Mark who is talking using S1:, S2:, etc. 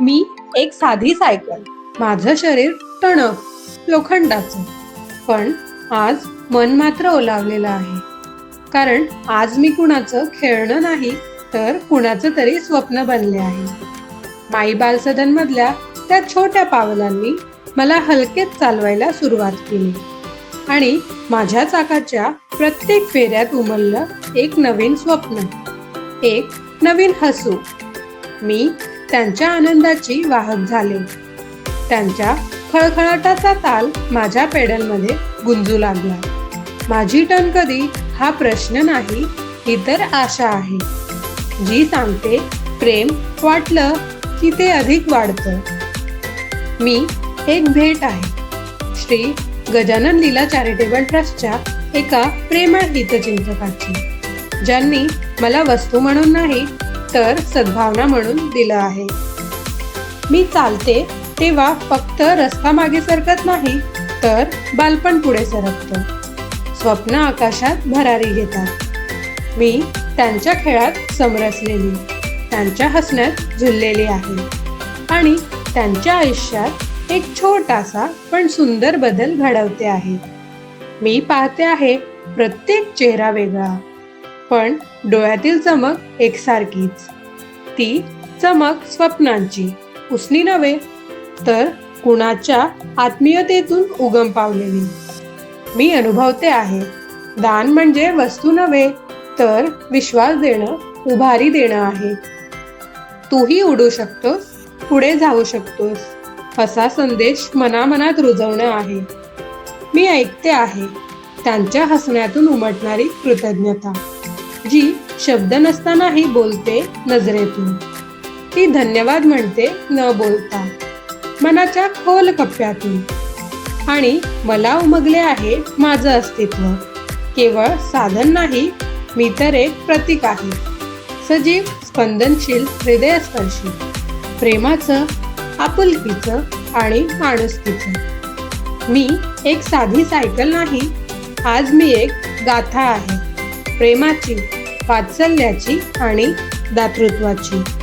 S1: मी एक साधी सायकल. माझं शरीर टणक लोखंडाचं. पण आज मन मात्र ओलावलेलं आहे. कारण आज मी कुणाचं खेळणं नाही तर कुणाचं तरी स्वप्न बनले आहे. माई बालसदन मधल्या त्या छोट्या पावलांनी मला हलकेच चालवायला सुरुवात केली. आणि माझ्या चाकाच्या प्रत्येक फेऱ्यात उमललं एक नवीन स्वप्न एक नवीन हसू. मी त्यांच्या आनंदाची वाहक झाले. त्यांच्या खळखळाटाचा ताल माझ्या पेडलमध्ये गुंजू लागला. माझी टन कधी हा प्रश्न नाही ही तर आशा आहे. जी सांगते प्रेम वाटलं की ते अधिक वाढतं. मी एक भेट आहे. श्री गजानन लीला चॅरिटेबल ट्रस्टच्या एका प्रेमळ हितचिंतकाची ज्यांनी मला वस्तू म्हणून नाही तर सद्भावना म्हणून दिलं आहे. मी चालते तेव्हा फक्त रस्ता मागे सरकत नाही तर बालपण पुढे सरकतं. स्वप्न आकाशात भरारी घेतात. मी त्यांच्या खेळात समरसलेली त्यांच्या हसण्यात झुललेली आहे. आणि त्यांच्या आयुष्यात एक छोटासा पण सुंदर बदल घडवते आहे. मी पाहते आहे प्रत्येक चेहरा वेगळा. पण डोळ्यातील चमक एकसारखीच. ती चमक स्वप्नांची उसनी नव्हे तर कुणाच्या आत्मीयतेतून उगम पावलेली. मी अनुभवते आहे दान म्हणजे वस्तू नव्हे तर विश्वास देणं उभारी देणं आहे. तूही उडू शकतोस पुढे जाऊ शकतोस असा संदेश मनामनात रुजवणं आहे. मी ऐकते आहे त्यांच्या हसण्यातून उमटणारी कृतज्ञता. जी शब्द नसतानाही बोलते नजरेतून. ती धन्यवाद म्हणते न बोलता. मनाच्या खोल कप्प्यातून. आणि मला उमगले आहे माझं अस्तित्व. केवळ साधन नाही मी तर एक प्रतीक आहे. सजीव स्पंदनशील हृदयस्पर्शी. प्रेमाचं आपुलकीचं आणि माणुसकीचं. मी एक साधी सायकल नाही आज मी एक गाथा आहे. प्रेमाची वात्सल्याची आणि दातृत्वाची.